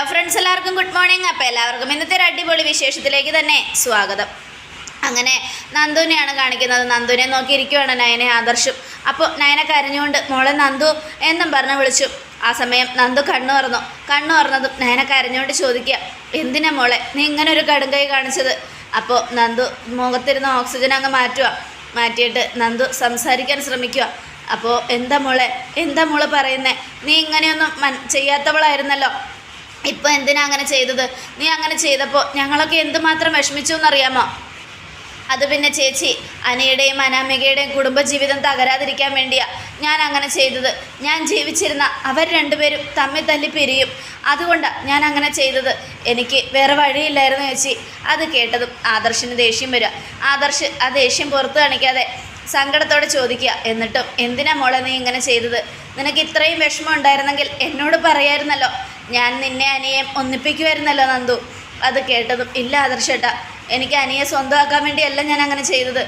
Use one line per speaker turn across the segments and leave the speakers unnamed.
Hello friends എല്ലാവർക്കും good morning അപ്പോൾ എല്ലാവർക്കും ഇന്നത്തെ ഒരു അടിപൊളി വിശേഷത്തിലേക്ക് തന്നെ സ്വാഗതം. അങ്ങനെ നന്ദുവിനെയാണ് കാണിക്കുന്നത്. നന്ദുവിനെ നോക്കിയിരിക്കുവാണ് നയനെ ആദർശം. അപ്പോൾ നയനെ കരഞ്ഞുകൊണ്ട് മോളെ നന്ദു എന്നും പറഞ്ഞ് വിളിച്ചു. ആ സമയം നന്ദു കണ്ണു തുറന്നു. കണ്ണു തുറന്നതും നയനെ കരഞ്ഞുകൊണ്ട് ചോദിക്കുക എന്തിനാ മോളെ? നീ ഇങ്ങനെ ഒരു കടുങ്കൈ കാണിച്ചത്? അപ്പോൾ നന്ദു മുഖത്തിരുന്ന ഓക്സിജൻ അങ്ങ് മാറ്റുക. മാറ്റിയിട്ട് നന്ദു സംസാരിക്കാൻ ശ്രമിക്കുക. അപ്പോൾ എന്താ മോളെ? എന്താ മോൾ പറയുന്നത് നീ ഇങ്ങനെയൊന്നും ചെയ്യാത്തവളായിരുന്നല്ലോ. ഇപ്പൊ എന്തിനാ അങ്ങനെ ചെയ്തത്? നീ അങ്ങനെ ചെയ്തപ്പോൾ ഞങ്ങളൊക്കെ എന്തുമാത്രം വിഷമിച്ചു എന്നറിയാമോ അത് പിന്നെ ചേച്ചി അനയുടെയും അനാമികയുടെയും കുടുംബജീവിതം തകരാതിരിക്കാൻ വേണ്ടിയാ ഞാൻ അങ്ങനെ ചെയ്തത്. ഞാൻ ജീവിച്ചിരുന്ന അവർ രണ്ടുപേരും തമ്മിൽ തല്ലി പിരിയും. അതുകൊണ്ടാണ് ഞാൻ അങ്ങനെ ചെയ്തത്. എനിക്ക് വേറെ വഴിയില്ലായിരുന്നു ചേച്ചി. അത് കേട്ടതും ആദർശിന് ദേഷ്യം വരിക ആദർശ് ആ ദേഷ്യം പുറത്ത് കാണിക്കാതെ സങ്കടത്തോടെ ചോദിക്കുക എന്നിട്ടും എന്തിനാ മോളെ നീ ഇങ്ങനെ ചെയ്തത്? നിനക്ക് ഇത്രയും വിഷമം ഉണ്ടായിരുന്നെങ്കിൽ എന്നോട് പറയായിരുന്നല്ലോ. ഞാൻ നിന്നെ അനിയെ ഒന്നിപ്പിക്കുമായിരുന്നല്ലോ നന്ദു. അത് കേട്ടതും ഇല്ല ആദർശേട്ടാ എനിക്ക് അനിയെ സ്വന്തമാക്കാൻ വേണ്ടിയല്ല ഞാൻ അങ്ങനെ ചെയ്തത്.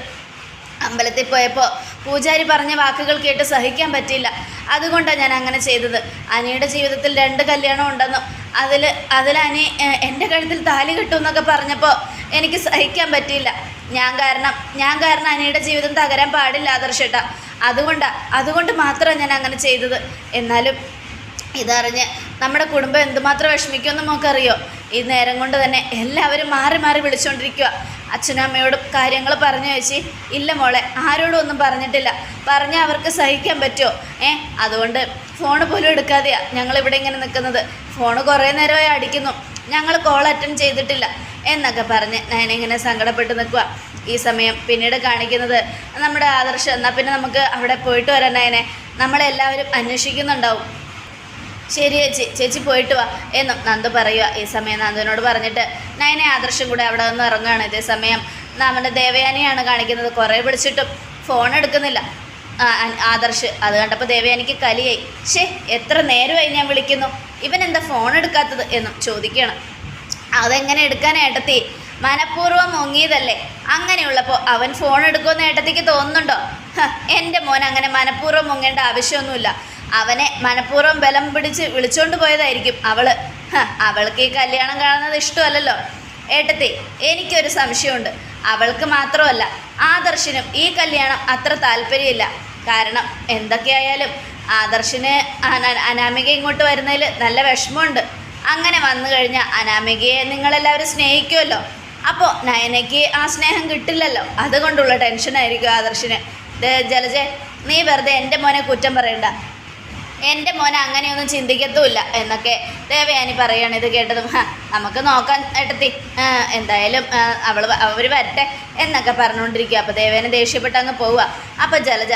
അമ്പലത്തിൽ പോയപ്പോൾ പൂജാരി പറഞ്ഞ വാക്കുകൾ കേട്ട് സഹിക്കാൻ പറ്റിയില്ല. അതുകൊണ്ടാണ് ഞാൻ അങ്ങനെ ചെയ്തത്. അനിയുടെ ജീവിതത്തിൽ രണ്ട് കല്യാണം ഉണ്ടെന്നും അതിൽ അതിൽ അനി എന്റെ കഴുത്തിൽ താലി കിട്ടുമെന്നൊക്കെ പറഞ്ഞപ്പോൾ എനിക്ക് സഹിക്കാൻ പറ്റിയില്ല. ഞാൻ കാരണം ഞാൻ കാരണം അനിയുടെ ജീവിതം തകരാൻ പാടില്ല ആദർശേട്ടാ. അതുകൊണ്ടാണ് അതുകൊണ്ട് മാത്രമാണ് ഞാൻ അങ്ങനെ ചെയ്തത്. എന്നാലും ഇതറിഞ്ഞ് നമ്മുടെ കുടുംബം എന്തുമാത്രം വിഷമിക്കുമെന്ന് നമുക്കറിയോ ഈ നേരം കൊണ്ട് തന്നെ എല്ലാവരും മാറി മാറി വിളിച്ചുകൊണ്ടിരിക്കുക അച്ഛനും അമ്മയോടും കാര്യങ്ങൾ പറഞ്ഞു വെച്ച് ഇല്ല മോളെ ആരോടും ഒന്നും പറഞ്ഞിട്ടില്ല. പറഞ്ഞാൽ അവർക്ക് സഹിക്കാൻ പറ്റുമോ ഏ അതുകൊണ്ട് ഫോൺ പോലും എടുക്കാതെയാ ഞങ്ങൾ ഇവിടെ ഇങ്ങനെ നിൽക്കുന്നത്. ഫോൺ കുറേ നേരമായി അടിക്കുന്നു. ഞങ്ങൾ കോൾ അറ്റൻഡ് ചെയ്തിട്ടില്ല എന്നൊക്കെ പറഞ്ഞ് ഞാനിങ്ങനെ സങ്കടപ്പെട്ട് നിൽക്കുക ഈ സമയം പിന്നീട് കാണിക്കുന്നത് നമ്മുടെ ആദർശം. എന്നാൽ പിന്നെ നമുക്ക് അവിടെ പോയിട്ട് വരാൻ അതിനെ നമ്മളെല്ലാവരും അന്വേഷിക്കുന്നുണ്ടാവും. ശരി ചേച്ചി ചേച്ചി പോയിട്ട് വാ. എന്നും നന്ദു പറയുക ഈ സമയം നന്ദുവിനോട് പറഞ്ഞിട്ട് നയനെ ആദർശം കൂടെ അവിടെ നിന്ന് ഇറങ്ങുകയാണ് ഇതേ സമയം നമ്മുടെ ദേവയാനിയാണ് കാണിക്കുന്നത്. കുറേ വിളിച്ചിട്ടും ഫോൺ എടുക്കുന്നില്ല. ആദർശ് അത് കണ്ടപ്പോൾ ദേവയാനിക്ക് കലിയായി. ഷേ എത്ര നേരമായി ഞാൻ വിളിക്കുന്നു. ഇവൻ എന്താ ഫോൺ എടുക്കാത്തത് എന്നും ചോദിക്കണം അതെങ്ങനെ എടുക്കാൻ ഏട്ടത്തി? മനഃപൂർവം മുങ്ങിയതല്ലേ. അങ്ങനെയുള്ളപ്പോൾ അവൻ ഫോൺ എടുക്കുമെന്ന് ഏട്ടത്തിക്ക് തോന്നുന്നുണ്ടോ? എന്റെ മോൻ അങ്ങനെ മനഃപൂർവം മുങ്ങേണ്ട ആവശ്യമൊന്നുമില്ല. അവനെ മനഃപൂർവം ബലം പിടിച്ച് വിളിച്ചോണ്ട് പോയതായിരിക്കും അവൾ. അവൾക്ക് ഈ കല്യാണം കാണുന്നത് ഇഷ്ടമല്ലല്ലോ. ഏട്ടത്തി എനിക്കൊരു സംശയമുണ്ട്. അവൾക്ക് മാത്രമല്ല ആദർശിനും ഈ കല്യാണം അത്ര താല്പര്യമില്ല. കാരണം എന്തൊക്കെയായാലും ആദർശിന് അന- അനാമിക ഇങ്ങോട്ട് വരുന്നതിൽ നല്ല വിഷമമുണ്ട്. അങ്ങനെ വന്നു കഴിഞ്ഞാൽ അനാമികയെ നിങ്ങളെല്ലാവരും സ്നേഹിക്കുമല്ലോ അപ്പോൾ നയനയ്ക്ക് ആ സ്നേഹം കിട്ടില്ലല്ലോ. അതുകൊണ്ടുള്ള ടെൻഷനായിരിക്കും ആദർശിന്. ജലജെ നീ വെറുതെ എന്റെ മോനെ കുറ്റം പറയണ്ട. എന്റെ മോനെ അങ്ങനെയൊന്നും ചിന്തിക്കത്തുമില്ല എന്നൊക്കെ ദേവയാനി പറയുകയാണ്. ഇത് കേട്ടതും നമുക്ക് നോക്കാൻ ഏട്ടത്തി. എന്തായാലും അവൾ അവർ വരട്ടെ എന്നൊക്കെ പറഞ്ഞുകൊണ്ടിരിക്കുക. അപ്പോൾ ദേവേനെ ദേഷ്യപ്പെട്ട് അങ്ങ് പോവുക. അപ്പോൾ ജലജ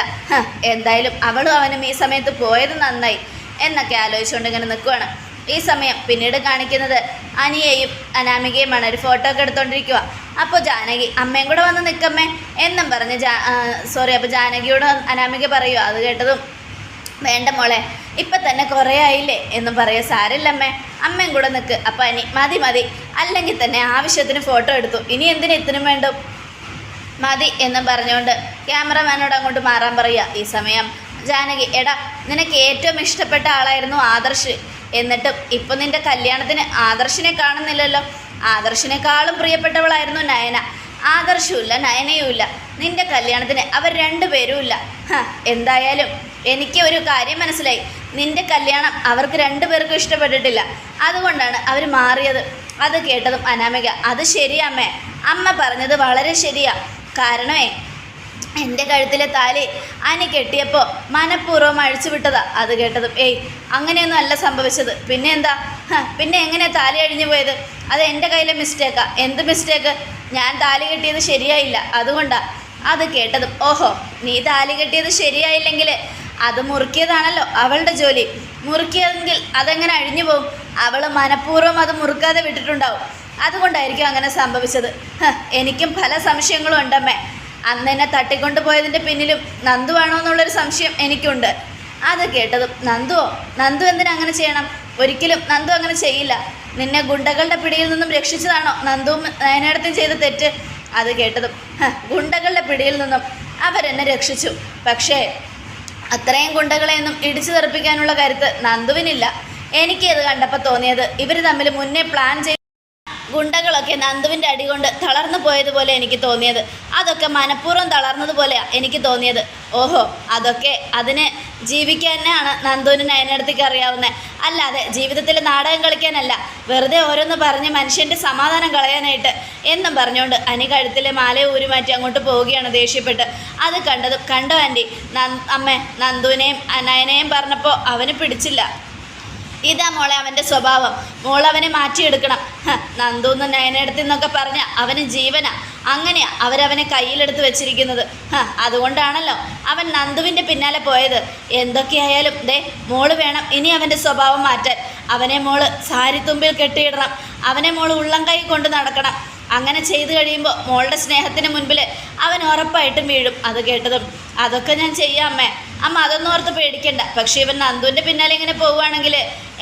എന്തായാലും അവളും അവനും ഈ സമയത്ത് പോയത് നന്നായി എന്നൊക്കെ ആലോചിച്ചുകൊണ്ട് ഇങ്ങനെ നിൽക്കുവാണ്. ഈ സമയം പിന്നീട് കാണിക്കുന്നത് അനിയെയും അനാമികയുമാണ്. ഒരു ഫോട്ടോ ഒക്കെ എടുത്തോണ്ടിരിക്കുക അപ്പോൾ ജാനകി അമ്മയും കൂടെ വന്ന് നിൽക്കമ്മേ എന്നും പറഞ്ഞ് ജാ സോറി അപ്പോൾ ജാനകിയോട് അനാമിക പറയുക അത് കേട്ടതും വേണ്ട മോളെ ഇപ്പം തന്നെ കുറേ ആയില്ലേ എന്നും പറയുക സാരല്ലമ്മേ. അമ്മയും കൂടെ നിൽക്ക് അപ്പം അനി മതി മതി. അല്ലെങ്കിൽ തന്നെ ആവശ്യത്തിന് ഫോട്ടോ എടുത്തു. ഇനി എന്തിനു ഇത്തിനും വേണ്ടു? മതി എന്നും പറഞ്ഞുകൊണ്ട് ക്യാമറമാനോട് അങ്ങോട്ട് മാറാൻ പറയുക ഈ സമയം ജാനകി എടാ നിനക്ക് ഏറ്റവും ഇഷ്ടപ്പെട്ട ആളായിരുന്നു ആദർശ്. എന്നിട്ടും ഇപ്പം നിന്റെ കല്യാണത്തിന് ആദർശിനെ കാണുന്നില്ലല്ലോ. ആദർശിനേക്കാളും പ്രിയപ്പെട്ടവളായിരുന്നു നയന. ആദർശവുമില്ല നയനയുമില്ല നിന്റെ കല്യാണത്തിന് അവർ രണ്ടുപേരും ഇല്ല. എന്തായാലും എനിക്ക് ഒരു കാര്യം മനസ്സിലായി. നിന്റെ കല്യാണം അവർക്ക് രണ്ടുപേർക്കും ഇഷ്ടപ്പെട്ടിട്ടില്ല. അതുകൊണ്ടാണ് അവർ മാറിയത്. അത് കേട്ടതും അനാമിക അത് ശരിയമ്മേ അമ്മ. പറഞ്ഞത് വളരെ ശരിയാ. കാരണമേ എന്റെ കഴുത്തിലെ താലി അനി കെട്ടിയപ്പോൾ മനഃപൂർവം അഴിച്ചു വിട്ടതാ. അത് കേട്ടതും ഏയ് അങ്ങനെയൊന്നും അല്ല സംഭവിച്ചത്. പിന്നെ എന്താ? പിന്നെ എങ്ങനെ താലി അഴിഞ്ഞു പോയത്? അത് എന്റെ കയ്യിലെ മിസ്റ്റേക്കാ എന്ത് മിസ്റ്റേക്ക് ഞാൻ താലി കെട്ടിയത് ശരിയായില്ല. അതുകൊണ്ടാ. അത് കേട്ടതും ഓഹോ നീ താലി കെട്ടിയത് ശരിയായില്ലെങ്കിൽ അത് മുറുക്കിയതാണല്ലോ അവളുടെ ജോലി. മുറുക്കിയതെങ്കിൽ അതെങ്ങനെ അഴിഞ്ഞു പോകും? അവൾ മനഃപൂർവം അത് മുറുക്കാതെ വിട്ടിട്ടുണ്ടാവും. അതുകൊണ്ടായിരിക്കും അങ്ങനെ സംഭവിച്ചത്. എനിക്കും പല സംശയങ്ങളും ഉണ്ടമ്മേ. അന്ന് എന്നെ തട്ടിക്കൊണ്ടു പോയതിന്റെ പിന്നിലും നന്ദു ആണോ എന്നുള്ളൊരു സംശയം എനിക്കുണ്ട്. അത് കേട്ടതും നന്ദുവോ? നന്ദു എന്തിനാ അങ്ങനെ ചെയ്യണം? ഒരിക്കലും നന്ദു അങ്ങനെ ചെയ്യില്ല. നിന്നെ ഗുണ്ടകളുടെ പിടിയിൽ നിന്നും രക്ഷിച്ചതാണോ നന്ദുവും നയനേടത്തും ചെയ്ത തെറ്റ്? അത് കേട്ടതും ഗുണ്ടകളുടെ പിടിയിൽ നിന്നും അവരെന്നെ രക്ഷിച്ചു. പക്ഷേ അത്രയും ഗുണ്ടകളെയൊന്നും ഇടിച്ചു തെറിപ്പിക്കാനുള്ള കരുത്ത് നന്ദുവിനില്ല. എനിക്കത് കണ്ടപ്പോൾ തോന്നിയത്? ഇവർ തമ്മിൽ മുന്നേ പ്ലാൻ ചെയ്ത് ഗുണ്ടകളൊക്കെ നന്ദുവിന്റെ അടി കൊണ്ട് തളർന്നു പോയതുപോലെ എനിക്ക് തോന്നിയത്. അതൊക്കെ മനഃപൂർവം തളർന്നതുപോലെയാണ് എനിക്ക് തോന്നിയത്. ഓഹോ അതൊക്കെ അതിന് ജീവിക്കാൻ തന്നെയാണ് നന്ദുവിന് നയനടുത്തേക്ക് അറിയാവുന്നത് അല്ലാതെ ജീവിതത്തിൽ നാടകം കളിക്കാനല്ല. വെറുതെ ഓരോന്ന് പറഞ്ഞ് മനുഷ്യന്റെ സമാധാനം കളയാനായിട്ട്. എന്നും പറഞ്ഞുകൊണ്ട് അനി കഴുത്തിലെ മാല ഊരി മാറ്റി അങ്ങോട്ട് പോവുകയാണ് ദേഷ്യപ്പെട്ട്. അത് കണ്ടതും കണ്ടോ ആന്റി അമ്മേ നന്ദുവിനെയും നയനെയും പറഞ്ഞപ്പോൾ അവന് പിടിച്ചില്ല. ഇതാ മോളെ അവന്റെ സ്വഭാവം. മോളവനെ മാറ്റിയെടുക്കണം. നന്ദു എന്ന് നയനടുത്ത് എന്നൊക്കെ പറഞ്ഞ അവന് ജീവനാ. അങ്ങനെയാ അവരവനെ കയ്യിലെടുത്ത് വെച്ചിരിക്കുന്നത്. അതുകൊണ്ടാണല്ലോ അവൻ നന്ദുവിന്റെ പിന്നാലെ പോയത്. എന്തൊക്കെയായാലും ദേ മോൾ വേണം ഇനി അവന്റെ സ്വഭാവം മാറ്റാൻ. അവനെ മോൾ സാരിത്തുമ്പിൽ കെട്ടിയിടണം. അവനെ മോൾ ഉള്ളം കൈ കൊണ്ട് നടക്കണം. അങ്ങനെ ചെയ്തു കഴിയുമ്പോൾ മോളുടെ സ്നേഹത്തിന് മുൻപിൽ അവൻ ഉറപ്പായിട്ടും വീഴും. അത് കേട്ടതും അതൊക്കെ ഞാൻ ചെയ്യാം അമ്മേ. അമ്മ അതൊന്നും ഓർത്ത് പേടിക്കണ്ട. പക്ഷേ ഇവൻ നന്ദുവിന്റെ പിന്നാലെ ഇങ്ങനെ പോവുകയാണെങ്കിൽ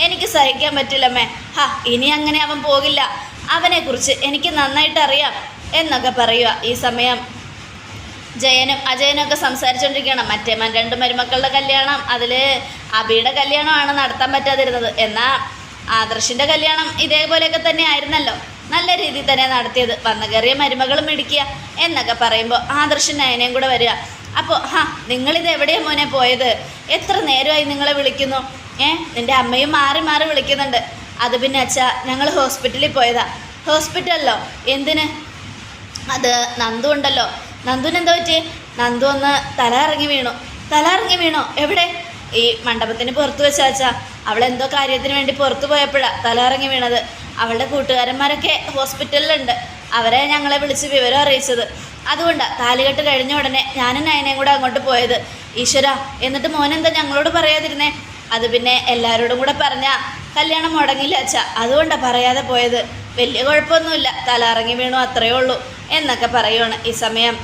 എനിക്ക് സഹിക്കാൻ പറ്റില്ല അമ്മേ ഹാ ഇനി അങ്ങനെ അവൻ പോകില്ല. അവനെക്കുറിച്ച് എനിക്ക് നന്നായിട്ട് അറിയാം എന്നൊക്കെ പറയുക ഈ സമയം. ജയനും അജയനും ഒക്കെ സംസാരിച്ചുകൊണ്ടിരിക്കുകയാണ് മറ്റേ രണ്ട് മരുമക്കളുടെ കല്യാണം അതിൽ അബിയുടെ കല്യാണമാണ് നടത്താൻ പറ്റാതിരുന്നത്. എന്നാൽ ആദർശിന്റെ കല്യാണം ഇതേപോലെയൊക്കെ തന്നെ ആയിരുന്നല്ലോ നല്ല രീതിയിൽ തന്നെ നടത്തിയത്. വന്നു കയറിയ മരുമകളും ഇടിക്കുക എന്നൊക്കെ പറയുമ്പോൾ ആദർശൻ നയനയും കൂടെ വരിക. അപ്പോൾ ഹാ നിങ്ങളിത് എവിടെയാണ് മോനെ പോയത്? എത്ര നേരമായി നിങ്ങളെ വിളിക്കുന്നു? ഏ നിന്റെ അമ്മയും മാറി മാറി വിളിക്കുന്നുണ്ട്. അത് പിന്നെ അച്ഛാ ഞങ്ങൾ ഹോസ്പിറ്റലിൽ പോയതാ. ഹോസ്പിറ്റലിലോ എന്തിന്? അത് നന്ദു ഉണ്ടല്ലോ. നന്ദുവിന് എന്താ പറ്റി നന്ദു ഒന്ന് തല ഇറങ്ങി വീണു. തല ഇറങ്ങി വീണോ. എവിടെ? ഈ മണ്ഡപത്തിന് പുറത്ത് വെച്ചാച്ചാ അവൾ എന്തോ കാര്യത്തിന് വേണ്ടി പുറത്തു പോയപ്പോഴാണ് തല ഇറങ്ങി വീണത്. അവളുടെ കൂട്ടുകാരന്മാരൊക്കെ ഹോസ്പിറ്റലിലുണ്ട്. അവരെ ഞങ്ങളെ വിളിച്ച് വിവരം അറിയിച്ചത്. അതുകൊണ്ടാണ് താലികെട്ട് കഴിഞ്ഞ ഉടനെ ഞാനും നയനയും കൂടെ അങ്ങോട്ട് പോയത്. ഈശ്വര എന്നിട്ട് മോനെന്താ ഞങ്ങളോട് പറയാതിരുന്നേ? അത് പിന്നെ എല്ലാവരോടും കൂടെ പറഞ്ഞ കല്യാണം മുടങ്ങില്ല അച്ഛ. അതുകൊണ്ടാണ് പറയാതെ പോയത്. വലിയ കുഴപ്പമൊന്നുമില്ല. തല ഇറങ്ങി വീണു അത്രയേ ഉള്ളൂ എന്നൊക്കെ പറയുവാണ് ഈ സമയം.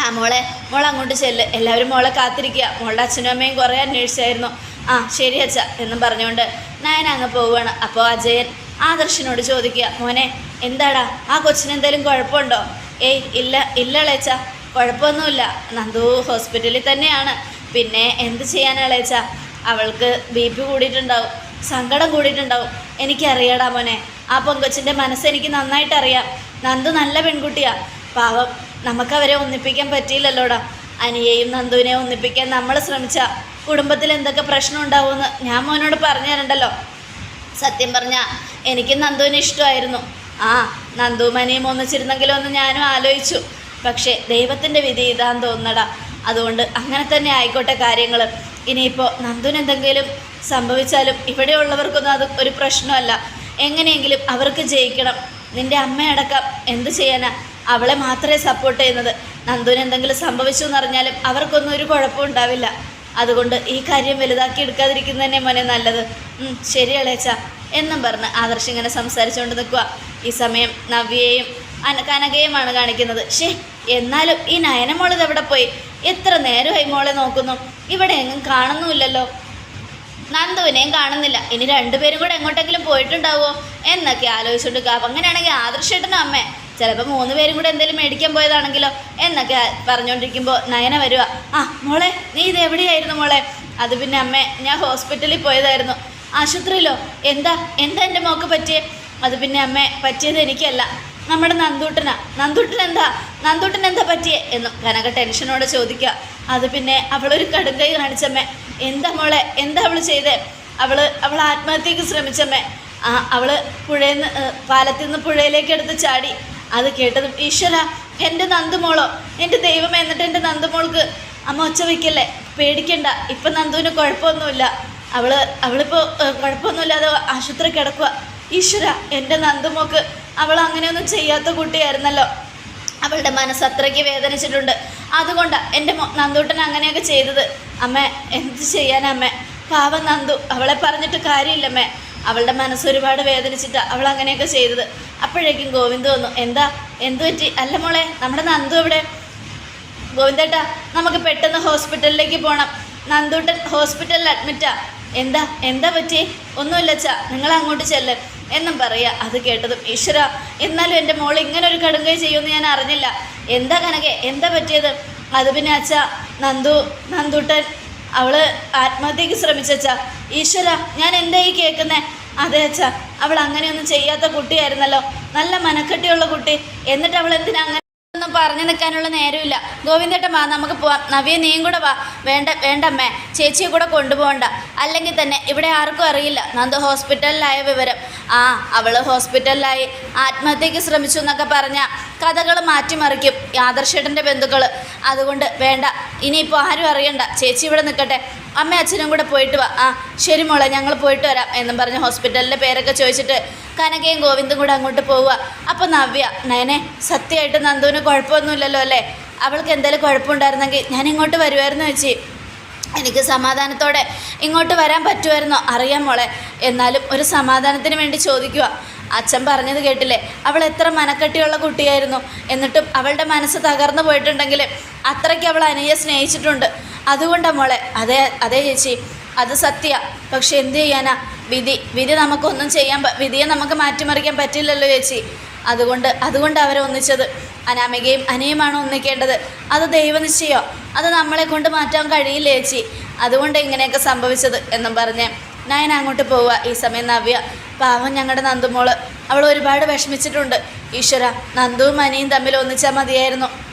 ആ മോളെ മോൾ അങ്ങോട്ട് ചെല്ല്. എല്ലാവരും മോളെ കാത്തിരിക്കുക. മോളുടെ അച്ഛനും അമ്മയും കുറേ അന്വേഷിച്ചായിരുന്നു. ആ ശരി അച്ഛ എന്നും പറഞ്ഞുകൊണ്ട് നയന അങ്ങ് പോവുകയാണ് അപ്പോൾ അജയൻ ആദർശനോട് ചോദിക്കുക മോനെ എന്താടാ? ആ കൊച്ചിന് എന്തെങ്കിലും കുഴപ്പമുണ്ടോ? ഏയ് ഇല്ല ഇല്ല ഇളയച്ച. കുഴപ്പമൊന്നുമില്ല. നന്ദു ഹോസ്പിറ്റലിൽ തന്നെയാണ്. പിന്നെ എന്ത് ചെയ്യാനാ ഇളയച്ച? അവൾക്ക് ബി പി കൂടിയിട്ടുണ്ടാവും. സങ്കടം കൂടിയിട്ടുണ്ടാവും. എനിക്കറിയാടാ മോനെ. ആ പൊങ്കൊച്ചിന്റെ മനസ്സ് എനിക്ക് നന്നായിട്ട് അറിയാം നന്ദു നല്ല പെൺകുട്ടിയാ. പാവം നമുക്കവരെ ഒന്നിപ്പിക്കാൻ പറ്റിയില്ലല്ലോടാ. അനിയെയും നന്ദുവിനെയും ഒന്നിപ്പിക്കാൻ നമ്മൾ ശ്രമിച്ച. കുടുംബത്തിൽ എന്തൊക്കെ പ്രശ്നം ഉണ്ടാവുമെന്ന് ഞാൻ മോനോട് പറഞ്ഞു തരണ്ടല്ലോ. സത്യം പറഞ്ഞാൽ എനിക്ക് നന്ദുവിനെ ഇഷ്ടമായിരുന്നു. ആ നന്ദുവും അനിയും ഒന്നിച്ചിരുന്നെങ്കിലോ ഒന്ന് ഞാനും ആലോചിച്ചു. പക്ഷേ ദൈവത്തിന്റെ വിധി ഇതാന്ന് തോന്നടാ അതുകൊണ്ട് അങ്ങനെ തന്നെ ആയിക്കോട്ടെ കാര്യങ്ങൾ ഇനിയിപ്പോൾ നന്ദുവിന് എന്തെങ്കിലും സംഭവിച്ചാലും ഇവിടെയുള്ളവർക്കൊന്നും അത് ഒരു പ്രശ്നമല്ല. എങ്ങനെയെങ്കിലും അവർക്ക് ജയിക്കണം. നിന്റെ അമ്മയടക്കം എന്ത് ചെയ്യാനാ? അവളെ മാത്രമേ സപ്പോർട്ട് ചെയ്യുന്നത്. നന്ദുവിന് എന്തെങ്കിലും സംഭവിച്ചു എന്നറിഞ്ഞാലും അവർക്കൊന്നും ഒരു കുഴപ്പമുണ്ടാവില്ല അതുകൊണ്ട് ഈ കാര്യം വലുതാക്കി എടുക്കാതിരിക്കുന്നതന്നെ മോനെ നല്ലത്. ശരി അളേച്ച എന്നും പറഞ്ഞ് ആദർശ് ഇങ്ങനെ സംസാരിച്ചുകൊണ്ട് നിൽക്കുക ഈ സമയം നവ്യയും കനകയുമാണ് കാണിക്കുന്നത്. ഷേ എന്നാലും ഈ നയനമോളിത് എവിടെ പോയി? എത്ര നേരമായി മോളെ നോക്കുന്നു. ഇവിടെ എങ്ങും കാണുന്നുമില്ലല്ലോ. നന്ദുവിനെയും കാണുന്നില്ല. ഇനി രണ്ടുപേരും കൂടെ എങ്ങോട്ടെങ്കിലും പോയിട്ടുണ്ടാവോ? എന്നൊക്കെ ആലോചിച്ചുകൊണ്ട്. അപ്പം അങ്ങനെയാണെങ്കിൽ ആദർശേട്ടനും അമ്മേ ചിലപ്പോൾ മൂന്ന് പേരും കൂടെ എന്തെങ്കിലും മേടിക്കാൻ പോയതാണെങ്കിലോ? എന്നൊക്കെ പറഞ്ഞുകൊണ്ടിരിക്കുമ്പോൾ നയന വരിക ആ മോളെ നീ ഇത് എവിടെയായിരുന്നു മോളെ? അത് പിന്നെ അമ്മേ ഞാൻ ഹോസ്പിറ്റലിൽ പോയതായിരുന്നു. ആശുപത്രിയിലോ? എന്താ? എന്താ എന്റെ മോക്ക് പറ്റിയേ? അത് പിന്നെ അമ്മേ പറ്റിയത് എനിക്കല്ല. നമ്മുടെ നന്ദൂട്ടന. നന്ദൂട്ടൻ എന്താ നന്ദൂട്ടൻ എന്താ പറ്റിയേ? എന്നും കനക ടെൻഷനോടെ ചോദിക്കുക. അത് പിന്നെ അവളൊരു കടുങ്കൈ കാണിച്ചമ്മേ. എന്താ മോളെ? എന്താ അവൾ ചെയ്തേ? അവൾ അവൾ ആത്മഹത്യക്ക് ശ്രമിച്ചമ്മേ. ആ അവൾ പുഴയിൽ നിന്ന് പാലത്തിൽ നിന്ന് പുഴയിലേക്ക് എടുത്ത് ചാടി. അത് കേട്ടതും ഈശ്വര എന്റെ നന്ദുമോളോ? എന്റെ ദൈവം എന്നിട്ട് എന്റെ നന്ദുമോൾക്ക് അമ്മ ഒച്ച വയ്ക്കല്ലേ പേടിക്കണ്ട. ഇപ്പം നന്ദുവിന് കുഴപ്പമൊന്നുമില്ല. അവൾ അവളിപ്പോൾ കുഴപ്പമൊന്നുമില്ലാതെ ആശുപത്രി കിടക്കുക ഈശ്വര എന്റെ നന്ദുമോക്ക് അവൾ അങ്ങനെയൊന്നും ചെയ്യാത്ത കുട്ടിയായിരുന്നല്ലോ. അവളുടെ മനസ്സ് അത്രയ്ക്ക് വേദനിച്ചിട്ടുണ്ട്. അതുകൊണ്ടാണ് എന്റെ നന്ദൂട്ടൻ അങ്ങനെയൊക്കെ ചെയ്തത്. അമ്മ എന്ത് ചെയ്യാനാ അമ്മ? പാവം നന്ദു അവളെ പറഞ്ഞിട്ട് കാര്യമില്ലമ്മേ അവളുടെ മനസ്സ് ഒരുപാട് വേദനിച്ചിട്ടാണ് അവൾ അങ്ങനെയൊക്കെ ചെയ്തത്. അപ്പോഴേക്കും ഗോവിന്ദ് വന്നു എന്താ എന്തു പറ്റി? അല്ല മോളെ നമ്മുടെ നന്ദു എവിടെ? ഗോവിന്ദേട്ടാ നമുക്ക് പെട്ടെന്ന് ഹോസ്പിറ്റലിലേക്ക് പോകണം നന്ദൂട്ടൻ ഹോസ്പിറ്റലിൽ അഡ്മിറ്റാ. എന്താ എന്താ പറ്റി ഒന്നുമില്ല അച്ഛാ നിങ്ങൾ അങ്ങോട്ട് ചെല്ല് എന്നും പറയുക അത് കേട്ടതും ഈശ്വര എന്നാലും എന്റെ മോൾ ഇങ്ങനെ ഒരു കടുങ്കൈ ചെയ്യുമെന്ന് ഞാൻ അറിഞ്ഞില്ല. എന്താ കനകെ എന്താ പറ്റിയത്? അത് പിന്നെ അച്ഛ നന്ദു നന്ദുട്ടൻ അവൾ ആത്മഹത്യക്ക് ശ്രമിച്ചച്ച. ഈശ്വര ഞാൻ എന്താ ഈ കേൾക്കുന്നേ അതെ അച്ഛ അവൾ അങ്ങനെയൊന്നും ചെയ്യാത്ത കുട്ടിയായിരുന്നല്ലോ നല്ല മനക്കെട്ടിയുള്ള കുട്ടി. എന്നിട്ട് അവൾ എന്തിനാ അങ്ങനെ പറഞ്ഞു നിൽക്കാനുള്ള നേരമില്ല. ഗോവിന്ദേട്ടൻ വാ നമുക്ക് പോവാം. നവ്യ നീയും കൂടെ വാ. വേണ്ട വേണ്ടമ്മേ. ചേച്ചിയെ കൂടെ കൊണ്ടുപോകണ്ട. അല്ലെങ്കിൽ തന്നെ ഇവിടെ ആർക്കും അറിയില്ല. നന്ദു ഹോസ്പിറ്റലിലായ വിവരം. ആ അവൾ ഹോസ്പിറ്റലിലായി. ആത്മഹത്യക്ക് ശ്രമിച്ചു എന്നൊക്കെ പറഞ്ഞ കഥകൾ മാറ്റിമറിക്കും ആദർശേട്ടന്റെ ബന്ധുക്കൾ അതുകൊണ്ട് വേണ്ട ഇനിയിപ്പോൾ ആരും അറിയണ്ട. ചേച്ചി ഇവിടെ നിൽക്കട്ടെ അമ്മ അച്ഛനും കൂടെ പോയിട്ട് വാ. ആ ശരി മോളെ ഞങ്ങൾ പോയിട്ട് വരാം എന്നും പറഞ്ഞ് ഹോസ്പിറ്റലിന്റെ പേരൊക്കെ ചോദിച്ചിട്ട് കനകയും ഗോവിന്ദും കൂടെ അങ്ങോട്ട് പോവുക. അപ്പോൾ നവ്യ നയനെ സത്യമായിട്ട് നന്ദുവിന് കുഴപ്പമൊന്നുമില്ലല്ലോ അല്ലേ? അവൾക്ക് എന്തെങ്കിലും കുഴപ്പമുണ്ടായിരുന്നെങ്കിൽ ഞാൻ ഇങ്ങോട്ട് വരുമായിരുന്നു ചേച്ചി. എനിക്ക് സമാധാനത്തോടെ ഇങ്ങോട്ട് വരാൻ പറ്റുമായിരുന്നോ? അറിയാം മോളെ. എന്നാലും ഒരു സമാധാനത്തിന് വേണ്ടി ചോദിക്കുക. അച്ഛൻ പറഞ്ഞത് കേട്ടില്ലേ? അവൾ എത്ര മനക്കെട്ടിയുള്ള കുട്ടിയായിരുന്നു. എന്നിട്ടും അവളുടെ മനസ്സ് തകർന്നു പോയിട്ടുണ്ടെങ്കിൽ അത്രയ്ക്ക് അവൾ അനിയെ സ്നേഹിച്ചിട്ടുണ്ട്. അതുകൊണ്ടാണ് മോളെ അതേ അതേ ചേച്ചി അത് സത്യ. പക്ഷെ എന്ത് ചെയ്യാനാ? വിധി വിധി നമുക്കൊന്നും ചെയ്യാൻ വിധിയെ നമുക്ക് മാറ്റിമറിക്കാൻ പറ്റില്ലല്ലോ ചേച്ചി. അതുകൊണ്ട് അതുകൊണ്ട് അവരെ ഒന്നിച്ചത്. അനാമികയും അനിയുമാണ് ഒന്നിക്കേണ്ടത്. അത് ദൈവനിശ്ചയോ? അത് നമ്മളെ കൊണ്ട് മാറ്റാൻ കഴിയില്ല ചേച്ചി? അതുകൊണ്ട് ഇങ്ങനെയൊക്കെ സംഭവിച്ചത് എന്നും പറഞ്ഞ് നയൻ അങ്ങോട്ട് പോവുക. ഈ സമയം നവ്യ പാവം ഞങ്ങളുടെ നന്ദുമോൾ. അവൾ ഒരുപാട് വിഷമിച്ചിട്ടുണ്ട്. ഈശ്വര നന്ദുവും അനിയും തമ്മിൽ ഒന്നിച്ചാൽ മതിയായിരുന്നു.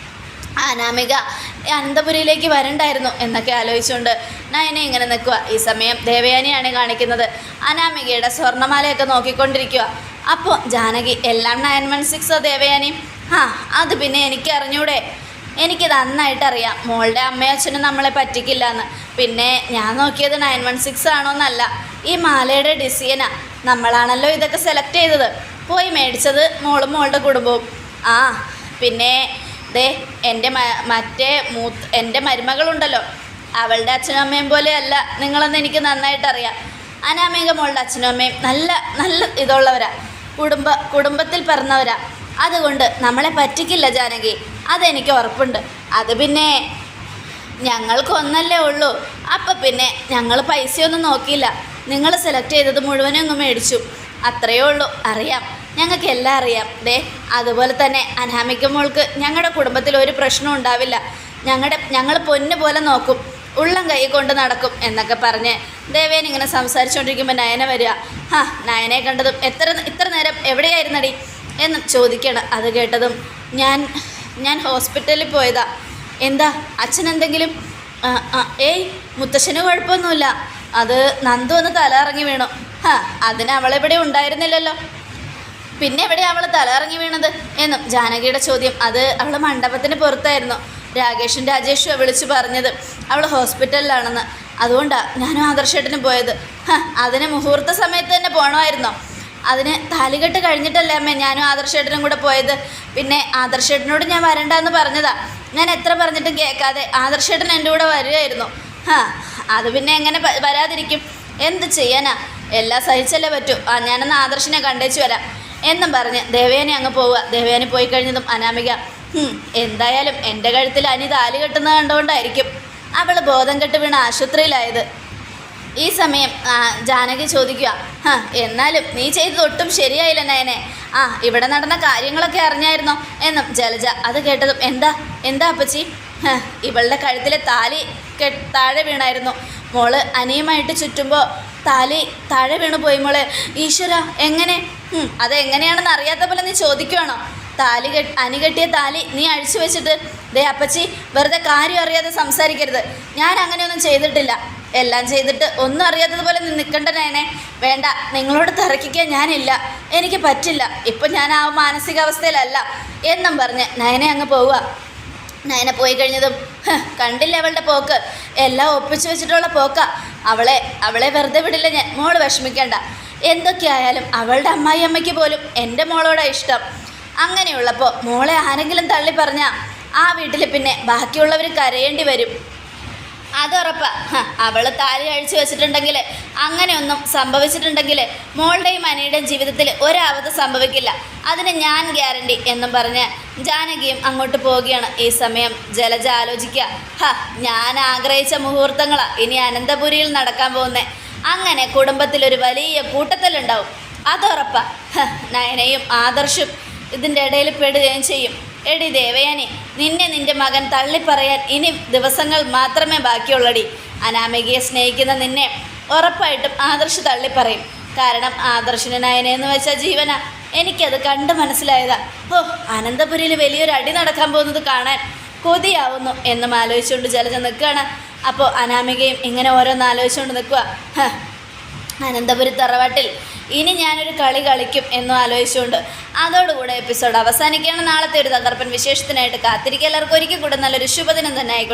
അനാമിക അനന്തപുരിയിലേക്ക് വരണ്ടായിരുന്നു എന്നൊക്കെ ആലോചിച്ചുകൊണ്ട് നയനെ ഇങ്ങനെ നിൽക്കുക ഈ സമയം ദേവയാനിയാണ് കാണിക്കുന്നത്. അനാമികയുടെ സ്വർണമാലയൊക്കെ നോക്കിക്കൊണ്ടിരിക്കുക അപ്പോൾ ജാനകി എല്ലാം നയൻ വൺ സിക്സോ ദേവയാനി? ആ അത് പിന്നെ എനിക്ക് അറിഞ്ഞൂടെ. എനിക്ക് നന്നായിട്ട് അറിയാം. മോളുടെ അമ്മയച്ഛനും നമ്മളെ പറ്റിക്കില്ല എന്ന് പിന്നെ ഞാൻ നോക്കിയത് നയൻ വൺ സിക്സ് ആണോ എന്നല്ല ഈ മാലയുടെ ഡിസൈനാ. നമ്മളാണല്ലോ ഇതൊക്കെ സെലക്ട് ചെയ്തത്. പോയി മേടിച്ചത് മോളും മോളുടെ കുടുംബവും. ആ പിന്നെ ദേ എന്റെ മറ്റേ മൂത്ത് എന്റെ മരുമകളുണ്ടല്ലോ. അവളുടെ അച്ഛനും അമ്മയും പോലെയല്ല. നിങ്ങളെന്ന് എനിക്ക് നന്നായിട്ടറിയാം. അനാമിക മോളുടെ അച്ഛനും അമ്മയും നല്ല നല്ല ഇതുള്ളവരാ. കുടുംബ കുടുംബത്തിൽ പിറന്നവരാ. അതുകൊണ്ട് നമ്മളെ പറ്റിക്കില്ല ജാനകി. അതെനിക്ക് ഉറപ്പുണ്ട്. അത് പിന്നെ ഞങ്ങൾക്കൊന്നല്ലേ ഉള്ളൂ. അപ്പം പിന്നെ ഞങ്ങൾ പൈസയൊന്നും നോക്കിയില്ല. നിങ്ങൾ സെലക്ട് ചെയ്തത് മുഴുവനും അങ്ങ് മേടിച്ചു. അത്രയേ ഉള്ളൂ. അറിയാം. ഞങ്ങൾക്ക് എല്ലാം അറിയാം. ദേ അതുപോലെ തന്നെ അനാമിക മോൾക്ക് ഞങ്ങളുടെ കുടുംബത്തിൽ ഒരു പ്രശ്നം ഉണ്ടാവില്ല. ഞങ്ങളുടെ ഞങ്ങൾ പൊന്നു പോലെ നോക്കും. ഉള്ളം കൈ കൊണ്ട് നടക്കും എന്നൊക്കെ പറഞ്ഞ് ദേവേൻ ഇങ്ങനെ സംസാരിച്ചുകൊണ്ടിരിക്കുമ്പോൾ നയന വരിക. ഹാ നയനെ കണ്ടതും എത്ര ഇത്ര നേരം എവിടെയായിരുന്നടി? എന്ന് ചോദിക്കണം. അത് കേട്ടതും ഞാൻ ഞാൻ ഹോസ്പിറ്റലിൽ പോയതാ. എന്താ അച്ഛൻ എന്തെങ്കിലും? ഏയ് മുത്തശ്ശന് കുഴപ്പമൊന്നുമില്ല. അത് നന്ദു ഒന്ന് തലയിറങ്ങി വീണു. ഹാ അതിന് അവളെവിടെ ഉണ്ടായിരുന്നില്ലല്ലോ. പിന്നെ എവിടെ അവൾ തലയിറങ്ങി വീണത് എന്നും ജാനകിയുടെ ചോദ്യം. അത് അവൾ മണ്ഡപത്തിന് പുറത്തായിരുന്നു. രാകേഷും രാജേഷും വിളിച്ചു പറഞ്ഞത്. അവൾ ഹോസ്പിറ്റലിലാണെന്ന്. അതുകൊണ്ടാണ് ഞാനും ആദർശേട്ടനും പോയത്. അതിന് മുഹൂർത്ത സമയത്ത് തന്നെ പോകണമായിരുന്നോ അതിന് താലികെട്ട് കഴിഞ്ഞിട്ടല്ലേ അമ്മേ ഞാനും ആദർശേട്ടനും കൂടെ പോയത്. പിന്നെ ആദർശേട്ടനോട് ഞാൻ വരണ്ടെന്ന് പറഞ്ഞതാ. ഞാൻ എത്ര പറഞ്ഞിട്ടും കേൾക്കാതെ ആദർശേട്ടൻ എന്റെ കൂടെ വരികയായിരുന്നു ഹാ അത് പിന്നെ എങ്ങനെ വരാതിരിക്കും? എന്ത് ചെയ്യാനാ? എല്ലാം സഹിച്ചല്ലേ പറ്റൂ. ആ ഞാനൊന്ന് ആദർശിനെ കണ്ടേച്ചു വരാം. എന്നും പറഞ്ഞ് ദേവേനെ അങ്ങ് പോവുക. ദേവേനെ പോയി കഴിഞ്ഞതും അനാമിക "ഹും, എന്തായാലും എന്റെ കഴുത്തിൽ അനി താലി കെട്ടുന്നത് കണ്ടുകൊണ്ടായിരിക്കും അവൾ ബോധം കെട്ട് വീണ ആശുപത്രിയിലായത്. ഈ സമയം ജാനകി ചോദിക്കുക എന്നാലും നീ ചെയ്തത് ഒട്ടും ശരിയായില്ല നയനെ. ആ ഇവിടെ നടന്ന കാര്യങ്ങളൊക്കെ അറിഞ്ഞായിരുന്നോ? എന്നും ജലജ അത് കേട്ടതും എന്താ എന്താ അപ്പച്ചി? ഇവളുടെ കഴുത്തിലെ താലി കെ താഴെ വീണായിരുന്നു. മോൾ അനിയുമായിട്ട് ചുറ്റുമ്പോൾ താലി താഴെ വീണു പോയി മോളെ. ഈശ്വര എങ്ങനെ? അതെങ്ങനെയാണെന്ന് അറിയാത്ത പോലെ നീ ചോദിക്കുവാണോ? താലി കെട്ടി അനി കെട്ടിയ താലി നീ അഴിച്ചു വെച്ചിട്ട് ദേ അപ്പച്ചി വെറുതെ കാര്യം അറിയാതെ സംസാരിക്കരുത്. ഞാൻ അങ്ങനെയൊന്നും ചെയ്തിട്ടില്ല. എല്ലാം ചെയ്തിട്ട് ഒന്നും അറിയാത്തതുപോലെ നീ നിൽക്കണ്ട നയനെ. വേണ്ട നിങ്ങളോട് തർക്കിക്കാൻ ഞാനില്ല. എനിക്ക് പറ്റില്ല. ഇപ്പം ഞാൻ ആ മാനസികാവസ്ഥയിലല്ല. എന്നും പറഞ്ഞ് നയനെ അങ്ങ് പോവുക. നയനെ പോയി കഴിഞ്ഞതും "ഹ്, കണ്ടില്ല അവളുടെ പോക്ക്? എല്ലാം ഒപ്പിച്ചു വെച്ചിട്ടുള്ള പോക്ക. അവളെ അവളെ വെറുതെ വിടില്ല ഞാൻ. മോൾ വിഷമിക്കേണ്ട. എന്തൊക്കെയായാലും അവളുടെ അമ്മായി അമ്മയ്ക്ക് പോലും എന്റെ മോളോടാ ഇഷ്ടം. അങ്ങനെയുള്ളപ്പോൾ മോളെ ആരെങ്കിലും തള്ളി പറഞ്ഞാൽ ആ വീട്ടിൽ പിന്നെ ബാക്കിയുള്ളവർ കരയേണ്ടി വരും. അതുറപ്പാ അവൾ താലി അഴിച്ചു വെച്ചിട്ടുണ്ടെങ്കിൽ അങ്ങനെയൊന്നും സംഭവിച്ചിട്ടുണ്ടെങ്കിൽ മോളുടെയും അനിയുടെയും ജീവിതത്തിൽ ഒരാവത് സംഭവിക്കില്ല. അതിന് ഞാൻ ഗ്യാരണ്ടി എന്നും പറഞ്ഞ് ജാനകിയും അങ്ങോട്ട് പോവുകയാണ്. ഈ സമയം ജലജ ആലോചിക്കുക. ഹ ഞാൻ ആഗ്രഹിച്ച മുഹൂർത്തങ്ങളാണ് ഇനി അനന്തപുരിയിൽ നടക്കാൻ പോകുന്നേ. അങ്ങനെ കുടുംബത്തിലൊരു വലിയ കൂട്ടത്തിലുണ്ടാവും. അതുറപ്പാ നയനയും ആദർശും ഇതിന്റെ ഇടയിൽ പെടുകയും ചെയ്യും. എടി ദേവയാനി നിന്നെ നിന്റെ മകൻ തള്ളിപ്പറയാൻ ഇനി ദിവസങ്ങൾ മാത്രമേ ബാക്കിയുള്ളടി. അനാമികയെ സ്നേഹിക്കുന്ന നിന്നെ ഉറപ്പായിട്ടും ആദർശ് തള്ളിപ്പറയും. കാരണം ആദർശിന് നയനെന്ന് വെച്ചാൽ ജീവന എനിക്കത് കണ്ട് മനസ്സിലായതാ. ഓ അനന്തപുരിയിൽ വലിയൊരു അടി നടക്കാൻ പോകുന്നത് കാണാൻ കൊതിയാവുന്നു എന്നും ആലോചിച്ചുകൊണ്ട് ജലജ നിൽക്കുകയാണ്. അപ്പോൾ അനാമികയും ഇങ്ങനെ ഓരോന്ന് ആലോചിച്ചുകൊണ്ട് നിൽക്കുക അനന്തപുരി തറവാട്ടിൽ ഇനി ഞാനൊരു കളി കളിക്കും എന്നും ആലോചിച്ചുകൊണ്ട് അതോടുകൂടെ എപ്പിസോഡ് അവസാനിക്കുകയാണ്. നാളത്തെ ഒരു തകർപ്പൻ വിശേഷത്തിനായിട്ട് കാത്തിരിക്കുക. എല്ലാവർക്കും ഒരിക്കൽ കൂടെ നല്ലൊരു ശുഭദിനം തന്നെ ആയിക്കോട്ടെ